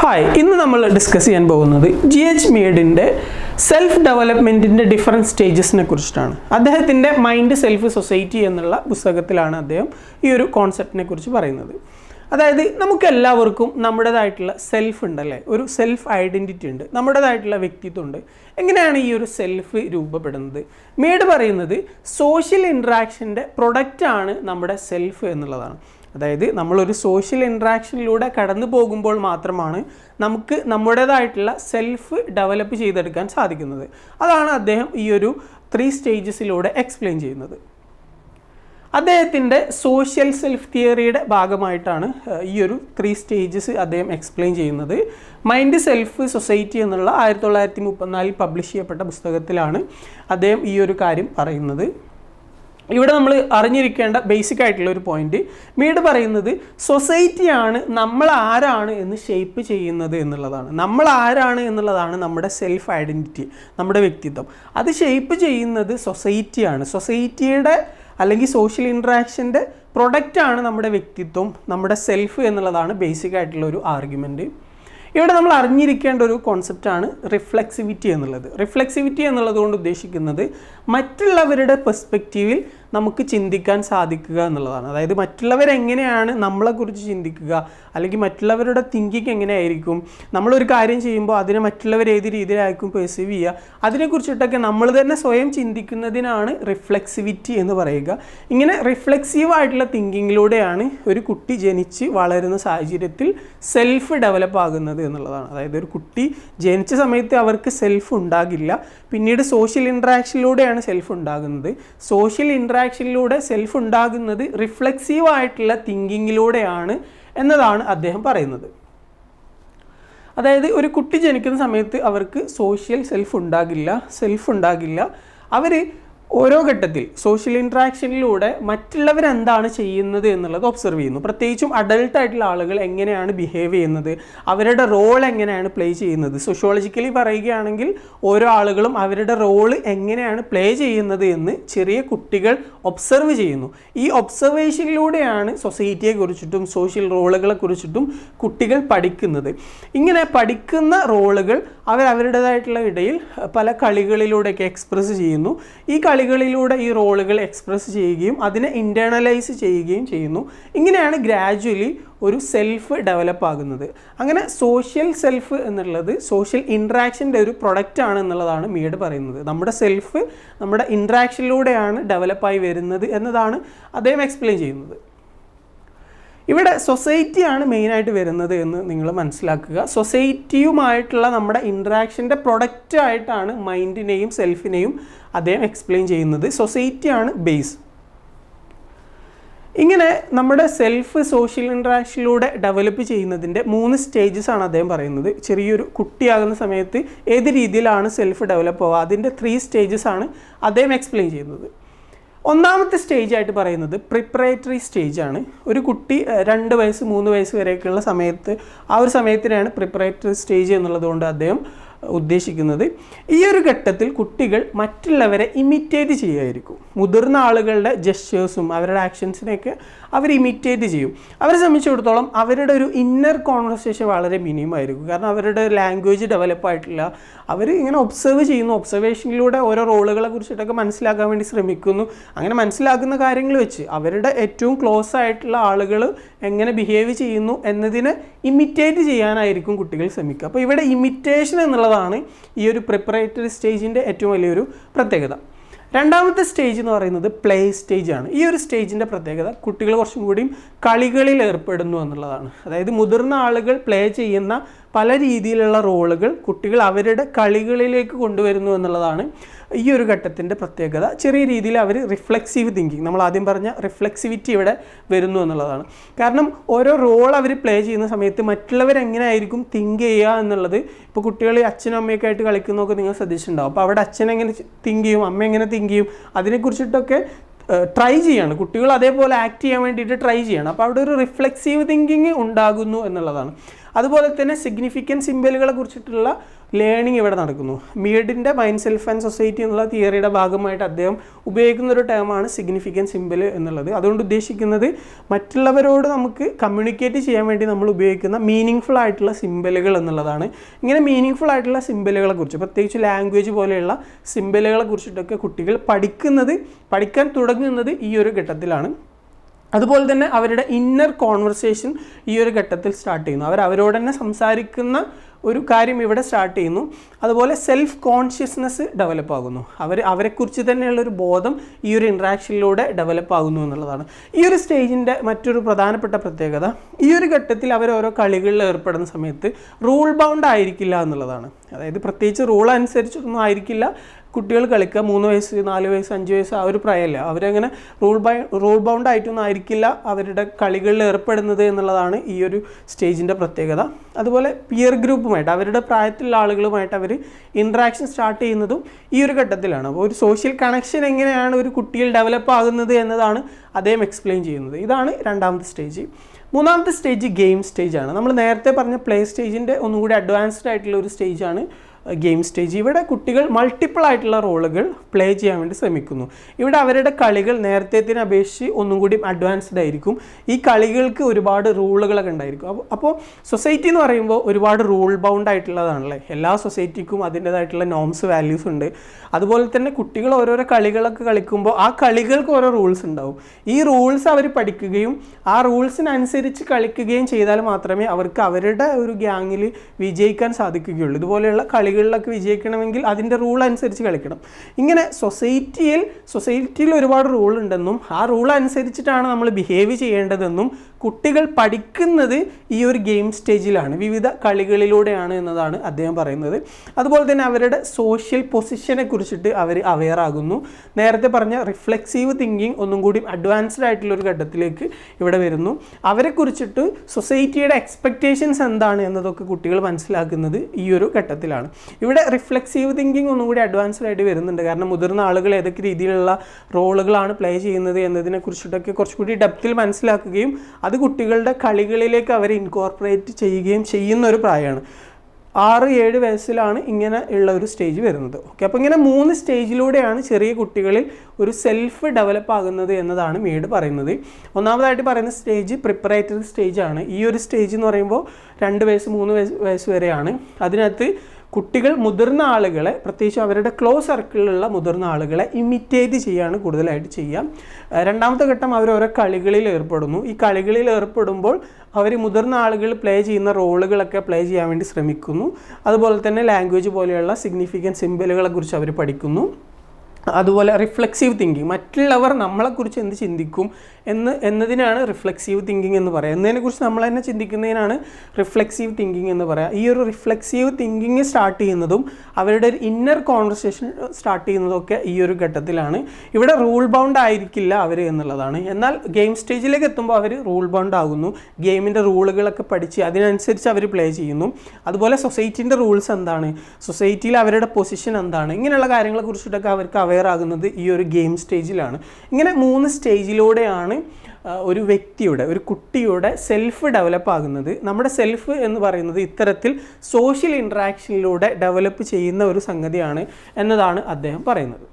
Hi ഇന്ന് നമ്മൾ discuss ചെയ്യാൻ പോകുന്നത് ജി എച്ച് മേഡിന്റെ സെൽഫ് ഡെവലപ്മെന്റിന്റെ ഡിഫറെന്റ് സ്റ്റേജസിനെ കുറിച്ചിട്ടാണ്. അദ്ദേഹത്തിന്റെ മൈൻഡ് സെൽഫ് സൊസൈറ്റി എന്നുള്ള പുസ്തകത്തിലാണ് അദ്ദേഹം ഈ ഒരു കോൺസെപ്റ്റിനെ കുറിച്ച് പറയുന്നത്. അതായത് നമുക്കെല്ലാവർക്കും നമ്മുടേതായിട്ടുള്ള സെൽഫ് ഉണ്ടല്ലേ? ഒരു സെൽഫ് ഐഡന്റിറ്റി ഉണ്ട്. നമ്മുടേതായിട്ടുള്ള വ്യക്തിത്വം ഉണ്ട്. എങ്ങനെയാണ് ഈ ഒരു സെൽഫ് രൂപപ്പെടുന്നത്? മേഡ് പറയുന്നത് സോഷ്യൽ ഇൻട്രാക്ഷന്റെ പ്രൊഡക്റ്റാണ് നമ്മുടെ സെൽഫ് എന്നുള്ളതാണ്. അതായത് നമ്മളൊരു സോഷ്യൽ ഇൻട്രാക്ഷനിലൂടെ കടന്നു പോകുമ്പോൾ മാത്രമാണ് നമുക്ക് നമ്മുടേതായിട്ടുള്ള സെൽഫ് ഡെവലപ്പ് ചെയ്തെടുക്കാൻ സാധിക്കുന്നത്. അതാണ് അദ്ദേഹം ഈ ഒരു ത്രീ സ്റ്റേജസിലൂടെ എക്സ്പ്ലെയിൻ ചെയ്യുന്നത്. അദ്ദേഹത്തിന്റെ സോഷ്യൽ സെൽഫ് തിയറിയുടെ ഭാഗമായിട്ടാണ് ഈ ഒരു ത്രീ സ്റ്റേജസ് അദ്ദേഹം എക്സ്പ്ലെയിൻ ചെയ്യുന്നത്. മൈൻഡ് സെൽഫ് സൊസൈറ്റി എന്നുള്ള ആയിരത്തി തൊള്ളായിരത്തി മുപ്പത്തിനാലിൽ പബ്ലിഷ് ചെയ്യപ്പെട്ട പുസ്തകത്തിലാണ് അദ്ദേഹം ഈ ഒരു കാര്യം പറയുന്നത്. ഇവിടെ നമ്മൾ അറിഞ്ഞിരിക്കേണ്ട ബേസിക് ആയിട്ടുള്ള ഒരു പോയിന്റ് മീഡ് പറയുന്നത് സൊസൈറ്റിയാണ് നമ്മൾ ആരാണ് എന്ന് ഷേപ്പ് ചെയ്യുന്നത് എന്നുള്ളതാണ്. നമ്മൾ ആരാണ് എന്നുള്ളതാണ് നമ്മുടെ സെൽഫ് ഐഡന്റിറ്റി നമ്മുടെ വ്യക്തിത്വം. അത് ഷേപ്പ് ചെയ്യുന്നത് സൊസൈറ്റിയാണ് സൊസൈറ്റിയുടെ അല്ലെങ്കിൽ സോഷ്യൽ ഇൻട്രാക്ഷന്റെ പ്രൊഡക്റ്റാണ് നമ്മുടെ വ്യക്തിത്വം നമ്മുടെ സെൽഫ് എന്നുള്ളതാണ് ബേസിക് ആയിട്ടുള്ള ഒരു ആർഗ്യുമെന്റ് ഇവിടെ നമ്മൾ അറിഞ്ഞിരിക്കേണ്ട ഒരു കോൺസെപ്റ്റാണ് റിഫ്ലെക്സിവിറ്റി എന്നുള്ളത്. റിഫ്ലെക്സിവിറ്റി എന്നുള്ളത് കൊണ്ട് ഉദ്ദേശിക്കുന്നത് മറ്റുള്ളവരുടെ പെർസ്പെക്റ്റീവിൽ നമുക്ക് ചിന്തിക്കാൻ സാധിക്കുക എന്നുള്ളതാണ്. അതായത് മറ്റുള്ളവരെങ്ങനെയാണ് നമ്മളെക്കുറിച്ച് ചിന്തിക്കുക അല്ലെങ്കിൽ മറ്റുള്ളവരുടെ തിങ്കിങ് എങ്ങനെയായിരിക്കും നമ്മളൊരു കാര്യം ചെയ്യുമ്പോൾ അതിനെ മറ്റുള്ളവർ ഏത് രീതിയിലായിരിക്കും പെർസീവ് ചെയ്യുക അതിനെക്കുറിച്ചിട്ടൊക്കെ നമ്മൾ തന്നെ സ്വയം ചിന്തിക്കുന്നതിനാണ് റിഫ്ലെക്സിവിറ്റി എന്ന് പറയുക. ഇങ്ങനെ റിഫ്ലെക്സീവ് ആയിട്ടുള്ള തിങ്കിങ്ങിലൂടെയാണ് ഒരു കുട്ടി ജനിച്ച് വളരുന്ന സാഹചര്യത്തിൽ സെൽഫ് ഡെവലപ്പ് ആകുന്നത് എന്നുള്ളതാണ്. അതായത് ഒരു കുട്ടി ജനിച്ച സമയത്ത് അവർക്ക് സെൽഫ് ഉണ്ടാകില്ല. പിന്നീട് സോഷ്യൽ ഇൻട്രാക്ഷനിലൂടെയാണ് സെൽഫ് ഉണ്ടാകുന്നത്. സോഷ്യൽ ഇൻട്രാക്ഷനിലൂടെ സെൽഫ് ഉണ്ടാകുന്നത് റിഫ്ലെക്സീവ് ആയിട്ടുള്ള തിങ്കിങ്ങിലൂടെയാണ് എന്നതാണ് അദ്ദേഹം പറയുന്നത്. അതായത് ഒരു കുട്ടി ജനിക്കുന്ന സമയത്ത് അവർക്ക് സോഷ്യൽ സെൽഫ് ഉണ്ടാകില്ല സെൽഫ് ഉണ്ടാകില്ല അവർ ഓരോ ഘട്ടത്തിൽ സോഷ്യൽ ഇൻട്രാക്ഷനിലൂടെ മറ്റുള്ളവരെന്താണ് ചെയ്യുന്നത് എന്നുള്ളത് ഒബ്സർവ് ചെയ്യുന്നു. പ്രത്യേകിച്ചും അഡൾട്ട് ആയിട്ടുള്ള ആളുകൾ എങ്ങനെയാണ് ബിഹേവ് ചെയ്യുന്നത് അവരുടെ റോൾ എങ്ങനെയാണ് പ്ലേ ചെയ്യുന്നത്. സോഷ്യോളജിക്കലി പറയുകയാണെങ്കിൽ ഓരോ ആളുകളും അവരുടെ റോൾ എങ്ങനെയാണ് പ്ലേ ചെയ്യുന്നത് എന്ന് ചെറിയ കുട്ടികൾ ഒബ്സർവ് ചെയ്യുന്നു. ഈ ഒബ്സർവേഷനിലൂടെയാണ് സൊസൈറ്റിയെ കുറിച്ചിട്ടും സോഷ്യൽ റോളുകളെ കുറിച്ചിട്ടും കുട്ടികൾ പഠിക്കുന്നത്. ഇങ്ങനെ പഠിക്കുന്ന റോളുകൾ അവർ ഇടയിൽ പല കളികളിലൂടെയൊക്കെ എക്സ്പ്രസ് ചെയ്യുന്നു. ഈ കളികളിലൂടെ ഈ റോളുകൾ എക്സ്പ്രസ് ചെയ്യുകയും അതിനെ ഇന്റേർണലൈസ് ചെയ്യുകയും ചെയ്യുന്നു. ഇങ്ങനെയാണ് ഗ്രാജ്വലി ഒരു സെൽഫ് ഡെവലപ്പ് ആകുന്നത്. അങ്ങനെ സോഷ്യൽ സെൽഫ് എന്നുള്ളത് സോഷ്യൽ ഇൻട്രാക്ഷന്റെ ഒരു പ്രൊഡക്റ്റ് ആണ് എന്നുള്ളതാണ് മീഡ് പറയുന്നത്. നമ്മുടെ സെൽഫ് നമ്മുടെ ഇൻട്രാക്ഷനിലൂടെയാണ് ഡെവലപ്പായി വരുന്നത് എന്നതാണ് അദ്ദേഹം എക്സ്പ്ലെയിൻ ചെയ്യുന്നത്. ഇവിടെ സൊസൈറ്റിയാണ് മെയിനായിട്ട് വരുന്നത് എന്ന് നിങ്ങൾ മനസ്സിലാക്കുക. സൊസൈറ്റിയുമായിട്ടുള്ള നമ്മുടെ ഇൻട്രാക്ഷന്റെ പ്രൊഡക്റ്റ് ആയിട്ടാണ് മൈൻഡിനെയും സെൽഫിനെയും അദ്ദേഹം എക്സ്പ്ലെയിൻ ചെയ്യുന്നത്. സൊസൈറ്റിയാണ് ബേസ് ഇങ്ങനെ നമ്മുടെ സെൽഫ് സോഷ്യൽ ഇൻട്രാക്ഷനിലൂടെ ഡെവലപ്പ് ചെയ്യുന്നതിന്റെ മൂന്ന് സ്റ്റേജസ് ആണ് അദ്ദേഹം പറയുന്നത്. ചെറിയൊരു കുട്ടിയാകുന്ന സമയത്ത് ഏത് രീതിയിലാണ് സെൽഫ് ഡെവലപ്പ് ആവുക? അതിന്റെ ത്രീ സ്റ്റേജസ് ആണ് അദ്ദേഹം എക്സ്പ്ലെയിൻ ചെയ്യുന്നത്. ഒന്നാമത്തെ സ്റ്റേജ് ആയിട്ട് പറയുന്നത് പ്രിപ്പറേറ്ററി സ്റ്റേജ് ആണ്. ഒരു കുട്ടി രണ്ട് വയസ്സ് മൂന്ന് വയസ്സ് വരെയൊക്കെയുള്ള സമയത്ത് ആ ഒരു സമയത്തിനാണ് പ്രിപ്പറേറ്ററി സ്റ്റേജ് എന്നുള്ളതുകൊണ്ട് അദ്ദേഹം ഉദ്ദേശിക്കുന്നത് ഈ ഒരു ഘട്ടത്തിൽ കുട്ടികൾ മറ്റുള്ളവരെ ഇമിറ്റേറ്റ് ചെയ്യുമായിരിക്കും മുതിർന്ന ആളുകളുടെ ജസ്റ്റേഴ്സും അവരുടെ ആക്ഷൻസിനെയൊക്കെ അവർ ഇമിറ്റേറ്റ് ചെയ്യും. അവരെ സംബന്ധിച്ചിടത്തോളം അവരുടെ ഒരു ഇന്നർ കോൺവെർസേഷൻ വളരെ മിനിമം ആയിരിക്കും. കാരണം അവരുടെ ലാംഗ്വേജ് ഡെവലപ്പ് ആയിട്ടില്ല. അവർ ഇങ്ങനെ ഒബ്സർവ് ചെയ്യുന്നു. ഒബ്സർവേഷനിലൂടെ ഓരോ റോളുകളെ കുറിച്ചിട്ടൊക്കെ മനസ്സിലാക്കാൻ വേണ്ടി ശ്രമിക്കുന്നു. അങ്ങനെ മനസ്സിലാക്കുന്ന കാര്യങ്ങൾ വെച്ച് അവരുടെ ഏറ്റവും ക്ലോസ് ആയിട്ടുള്ള ആളുകൾ എങ്ങനെ ബിഹേവ് ചെയ്യുന്നു എന്നതിനെ ഇമിറ്റേറ്റ് ചെയ്യാനായിരിക്കും കുട്ടികൾ ശ്രമിക്കുക. അപ്പോൾ ഇവിടെ ഇമിറ്റേഷൻ എന്നുള്ളതാണ് ഈ ഒരു പ്രിപ്പറേറ്ററി സ്റ്റേജിന്റെ ഏറ്റവും വലിയൊരു പ്രത്യേകത. രണ്ടാമത്തെ സ്റ്റേജ് എന്ന് പറയുന്നത് പ്ലേ സ്റ്റേജ് ആണ്. ഈ ഒരു സ്റ്റേജിന്റെ പ്രത്യേകത കുട്ടികൾ കുറച്ചും കൂടിയും കളികളിൽ ഏർപ്പെടുന്നു എന്നുള്ളതാണ്. അതായത് മുതിർന്ന ആളുകൾ പ്ലേ ചെയ്യുന്ന പല രീതിയിലുള്ള റോളുകൾ കുട്ടികൾ അവരുടെ കളികളിലേക്ക് കൊണ്ടുവരുന്നു എന്നുള്ളതാണ് ഈ ഒരു ഘട്ടത്തിന്റെ പ്രത്യേകത. ചെറിയ രീതിയിൽ അവർ റിഫ്ലെക്സീവ് തിങ്കിങ് നമ്മൾ ആദ്യം പറഞ്ഞ റിഫ്ലെക്സിവിറ്റി ഇവിടെ വരുന്നു എന്നുള്ളതാണ്. കാരണം ഓരോ റോൾ അവർ പ്ലേ ചെയ്യുന്ന സമയത്ത് മറ്റുള്ളവർ എങ്ങനെയായിരിക്കും തിങ്ക് ചെയ്യുക എന്നുള്ളത് ഇപ്പോൾ കുട്ടികൾ അച്ഛനും അമ്മയൊക്കെ ആയിട്ട് കളിക്കുന്നതൊക്കെ നിങ്ങൾ ശ്രദ്ധിച്ചിട്ടുണ്ടാവും. അപ്പോൾ അവിടെ അച്ഛൻ എങ്ങനെ തിങ്ക് ചെയ്യും അമ്മ എങ്ങനെ തിങ്ക് ചെയ്യും അതിനെക്കുറിച്ചിട്ടൊക്കെ ട്രൈ ചെയ്യാണ്. കുട്ടികൾ അതേപോലെ ആക്ട് ചെയ്യാൻ വേണ്ടിയിട്ട് ട്രൈ ചെയ്യണം. അപ്പോൾ അവിടെ ഒരു റിഫ്ലെക്സീവ് തിങ്കിങ് ഉണ്ടാകുന്നു എന്നുള്ളതാണ്. അതുപോലെ തന്നെ സിഗ്നിഫിക്കന്റ് സിമ്പലുകളെ കുറിച്ചിട്ടുള്ള ലേണിംഗ് ഇവിടെ നടക്കുന്നു. മീഡിന്റെ മൈൻഡ് സെൽഫ് ആൻഡ് സൊസൈറ്റി എന്നുള്ള തിയറിയുടെ ഭാഗമായിട്ട് അദ്ദേഹം ഉപയോഗിക്കുന്ന ഒരു ടേമാണ് സിഗ്നിഫിക്കൻസ് സിമ്പിൾ എന്നുള്ളത്. അതുകൊണ്ട് ഉദ്ദേശിക്കുന്നത് മറ്റുള്ളവരോട് നമുക്ക് കമ്മ്യൂണിക്കേറ്റ് ചെയ്യാൻ വേണ്ടി നമ്മൾ ഉപയോഗിക്കുന്ന മീനിങ് ഫുൾ ആയിട്ടുള്ള സിമ്പലുകൾ എന്നുള്ളതാണ്. ഇങ്ങനെ മീനിങ് ഫുൾ ആയിട്ടുള്ള സിമ്പലുകളെ കുറിച്ച് പ്രത്യേകിച്ച് ലാംഗ്വേജ് പോലെയുള്ള സിമ്പലുകളെ കുറിച്ചിട്ടൊക്കെ കുട്ടികൾ പഠിക്കുന്നത് പഠിക്കാൻ തുടങ്ങുന്നത് ഈ ഒരു ഘട്ടത്തിലാണ്. അതുപോലെ തന്നെ അവരുടെ ഇന്നർ കോൺവെർസേഷൻ ഈ ഒരു ഘട്ടത്തിൽ സ്റ്റാർട്ട് ചെയ്യുന്നു. അവർ അവരോട് തന്നെ സംസാരിക്കുന്ന ഒരു കാര്യം ഇവിടെ സ്റ്റാർട്ട് ചെയ്യുന്നു. അതുപോലെ സെൽഫ് കോൺഷ്യസ്നെസ് ഡെവലപ്പ് ആകുന്നു. അവർ അവരെക്കുറിച്ച് തന്നെയുള്ള ഒരു ബോധം ഈ ഒരു ഇൻട്രാക്ഷനിലൂടെ ഡെവലപ്പ് ആകുന്നു എന്നുള്ളതാണ്. ഈ ഒരു സ്റ്റേജിന്റെ മറ്റൊരു പ്രധാനപ്പെട്ട പ്രത്യേകത ഈ ഒരു ഘട്ടത്തിൽ അവർ ഓരോ കളികളിൽ ഏർപ്പെടുന്ന സമയത്ത് റൂൾ ബൗണ്ട് ആയിരിക്കില്ല എന്നുള്ളതാണ്. അതായത് പ്രത്യേകിച്ച് റൂൾ അനുസരിച്ചൊന്നും ആയിരിക്കില്ല. കുട്ടികൾ കളിക്കുക മൂന്ന് വയസ്സ് നാല് വയസ്സ് അഞ്ച് വയസ്സ് ആ ഒരു പ്രായമല്ല? അവരങ്ങനെ റൂൾ ബൈ റൂൾ ബൗണ്ട് ആയിട്ടൊന്നും ആയിരിക്കില്ല അവരുടെ കളികളിൽ ഏർപ്പെടുന്നത് എന്നുള്ളതാണ് ഈ ഒരു സ്റ്റേജിന്റെ പ്രത്യേകത. അതുപോലെ പിയർ ഗ്രൂപ്പുമായിട്ട് അവരുടെ പ്രായത്തിലുള്ള ആളുകളുമായിട്ട് അവർ ഇൻട്രാക്ഷൻ സ്റ്റാർട്ട് ചെയ്യുന്നതും ഈ ഒരു ഘട്ടത്തിലാണ്. അപ്പോൾ ഒരു സോഷ്യൽ കണക്ഷൻ എങ്ങനെയാണ് ഒരു കുട്ടിയിൽ ഡെവലപ്പ് ആകുന്നത് എന്നതാണ് അദ്ദേഹം എക്സ്പ്ലെയിൻ ചെയ്യുന്നത്. ഇതാണ് രണ്ടാമത്തെ സ്റ്റേജ് മൂന്നാമത്തെ സ്റ്റേജ് ഗെയിം സ്റ്റേജാണ് നമ്മൾ നേരത്തെ പറഞ്ഞ പ്ലേ സ്റ്റേജിന്റെ ഒന്നുകൂടി അഡ്വാൻസ്ഡ് ആയിട്ടുള്ള ഒരു സ്റ്റേജാണ് ഗെയിം സ്റ്റേജ് ഇവിടെ കുട്ടികൾ മൾട്ടിപ്പിൾ ആയിട്ടുള്ള റോളുകൾ പ്ലേ ചെയ്യാൻ വേണ്ടി ശ്രമിക്കുന്നു. ഇവിടെ അവരുടെ കളികൾ നേരത്തേതിനെ അപേക്ഷിച്ച് ഒന്നും കൂടി അഡ്വാൻസ്ഡ് ആയിരിക്കും. ഈ കളികൾക്ക് ഒരുപാട് റൂളുകളൊക്കെ ഉണ്ടായിരിക്കും. അപ്പോൾ സൊസൈറ്റി എന്ന് പറയുമ്പോൾ ഒരുപാട് റൂൾ ബൗണ്ട് ആയിട്ടുള്ളതാണല്ലേ? എല്ലാ സൊസൈറ്റിക്കും അതിന്റേതായിട്ടുള്ള നോംസ് വാല്യൂസ് ഉണ്ട്. അതുപോലെ തന്നെ കുട്ടികൾ ഓരോരോ കളികളൊക്കെ കളിക്കുമ്പോൾ ആ കളികൾക്ക് ഓരോ റൂൾസ് ഉണ്ടാവും. ഈ റൂൾസ് അവർ പഠിക്കുകയും ആ റൂൾസിനനുസരിച്ച് കളിക്കുകയും ചെയ്താൽ മാത്രമേ അവർക്ക് അവരുടെ ഒരു ഗ്യാങ്ങിൽ വിജയിക്കാൻ സാധിക്കുകയുള്ളൂ. ഇതുപോലെയുള്ള കളികളിലൊക്കെ വിജയിക്കണമെങ്കിൽ അതിന്റെ റൂൾ അനുസരിച്ച് കളിക്കണം. ഇങ്ങനെ സൊസൈറ്റിയിൽ സൊസൈറ്റിയിൽ ഒരുപാട് റൂൾ ഉണ്ടെന്നും ആ റൂൾ അനുസരിച്ചിട്ടാണ് നമ്മൾ ബിഹേവ് ചെയ്യേണ്ടതെന്നും കുട്ടികൾ പഠിക്കുന്നത് ഈ ഒരു ഗെയിം സ്റ്റേജിലാണ് വിവിധ കളികളിലൂടെയാണ് എന്നതാണ് അദ്ദേഹം പറയുന്നത്. അതുപോലെ തന്നെ അവരുടെ സോഷ്യൽ പൊസിഷനെ കുറിച്ചിട്ട് അവർ അവെയർ ആകുന്നു. നേരത്തെ പറഞ്ഞ റിഫ്ലെക്സീവ് തിങ്കിങ് ഒന്നും കൂടി അഡ്വാൻസ്ഡ് ആയിട്ടുള്ള ഒരു ഘട്ടത്തിലേക്ക് ഇവിടെ വരുന്നു. അവരെ കുറിച്ചിട്ട് സൊസൈറ്റിയുടെ എക്സ്പെക്റ്റേഷൻസ് എന്താണ് എന്നതൊക്കെ കുട്ടികൾ മനസ്സിലാക്കുന്നത് ഈ ഒരു ഘട്ടത്തിലാണ്. ഇവിടെ റിഫ്ലെക്സീവ് തിങ്കിങ് ഒന്നും കൂടി അഡ്വാൻസ്ഡ് ആയിട്ട് വരുന്നുണ്ട്. കാരണം മുതിർന്ന ആളുകൾ ഏതൊക്കെ രീതിയിലുള്ള റോളുകളാണ് പ്ലേ ചെയ്യുന്നത് എന്നതിനെ കുറിച്ചിട്ടൊക്കെ കുറച്ചുകൂടി ഡെപ്തിൽ മനസ്സിലാക്കുകയും അത് കുട്ടികളുടെ കളികളിലേക്ക് അവർ ഇൻകോർപ്പറേറ്റ് ചെയ്യുകയും ചെയ്യുന്ന ഒരു പ്രായമാണ്. ആറ് ഏഴ് വയസ്സിലാണ് ഇങ്ങനെ ഉള്ള ഒരു സ്റ്റേജ് വരുന്നത്. ഓക്കെ അപ്പോൾ ഇങ്ങനെ മൂന്ന് സ്റ്റേജിലൂടെയാണ് ചെറിയ കുട്ടികളിൽ ഒരു സെൽഫ് ഡെവലപ്പ് ആകുന്നത് എന്നതാണ് മീഡ് പറയുന്നത്. ഒന്നാമതായിട്ട് പറയുന്ന സ്റ്റേജ് പ്രിപ്പറേറ്ററി സ്റ്റേജാണ് ഈ ഒരു സ്റ്റേജ് എന്ന് പറയുമ്പോൾ രണ്ട് വയസ്സ് മൂന്ന് വയസ്സ് വയസ്സ് വരെയാണ്. അതിനകത്ത് കുട്ടികൾ മുതിർന്ന ആളുകളെ പ്രത്യേകിച്ച് അവരുടെ ക്ലോസ് സർക്കിളിലുള്ള മുതിർന്ന ആളുകളെ ഇമിറ്റേറ്റ് ചെയ്യാണ് കൂടുതലായിട്ട് ചെയ്യുക രണ്ടാമത്തെ ഘട്ടം അവർ ഓരോ കളികളിൽ ഏർപ്പെടുന്നു. ഈ കളികളിൽ ഏർപ്പെടുമ്പോൾ അവർ മുതിർന്ന ആളുകൾ പ്ലേ ചെയ്യുന്ന റോളുകളൊക്കെ പ്ലേ ചെയ്യാൻ വേണ്ടി ശ്രമിക്കുന്നു. അതുപോലെ തന്നെ ലാംഗ്വേജ് പോലെയുള്ള സിഗ്നിഫിക്കന്റ് കുറിച്ച് അവർ പഠിക്കുന്നു. അതുപോലെ റിഫ്ലെക്സീവ് തിങ്കിങ് മറ്റുള്ളവർ നമ്മളെക്കുറിച്ച് എന്ത് ചിന്തിക്കും എന്ന് എന്നതിനാണ് റിഫ്ലെക്സീവ് തിങ്കിങ് എന്ന് പറയുക. എന്നതിനെക്കുറിച്ച് നമ്മൾ തന്നെ ചിന്തിക്കുന്നതിനാണ് റിഫ്ലെക്സീവ് തിങ്കിങ് എന്ന് പറയുക. ഈ ഒരു റിഫ്ലെക്സീവ് തിങ്കിങ് സ്റ്റാർട്ട് ചെയ്യുന്നതും അവരുടെ ഒരു ഇന്നർ കോൺവെർസേഷൻ സ്റ്റാർട്ട് ചെയ്യുന്നതും ഒക്കെ ഈ ഒരു ഘട്ടത്തിലാണ്. ഇവിടെ റൂൾ ബൗണ്ട് ആയിരിക്കില്ല അവർ എന്നുള്ളതാണ്. എന്നാൽ ഗെയിം സ്റ്റേജിലേക്ക് എത്തുമ്പോൾ അവർ റൂൾ ബൗണ്ട് ആകുന്നു. ഗെയിമിന്റെ റൂളുകളൊക്കെ പഠിച്ച് അതിനനുസരിച്ച് അവർ പ്ലേ ചെയ്യുന്നു. അതുപോലെ സൊസൈറ്റീന്റെ റൂൾസ് എന്താണ്? സൊസൈറ്റിയിൽ അവരുടെ പൊസിഷൻ എന്താണ്? ഇങ്ങനെയുള്ള കാര്യങ്ങളെക്കുറിച്ചിട്ടൊക്കെ അവർക്ക് അവെയർ ആകുന്നത് ഈ ഒരു ഗെയിം സ്റ്റേജിലാണ് ഇങ്ങനെ മൂന്ന് സ്റ്റേജിലൂടെയാണ് ഒരു വ്യക്തിയുടെ ഒരു കുട്ടിയുടെ സെൽഫ് ഡെവലപ്പ് ആകുന്നത്. നമ്മുടെ സെൽഫ് എന്ന് പറയുന്നത് ഇത്തരത്തിൽ സോഷ്യൽ ഇൻട്രാക്ഷനിലൂടെ ഡെവലപ്പ് ചെയ്യുന്ന ഒരു സംഗതിയാണ് എന്നതാണ് അദ്ദേഹം പറയുന്നത്.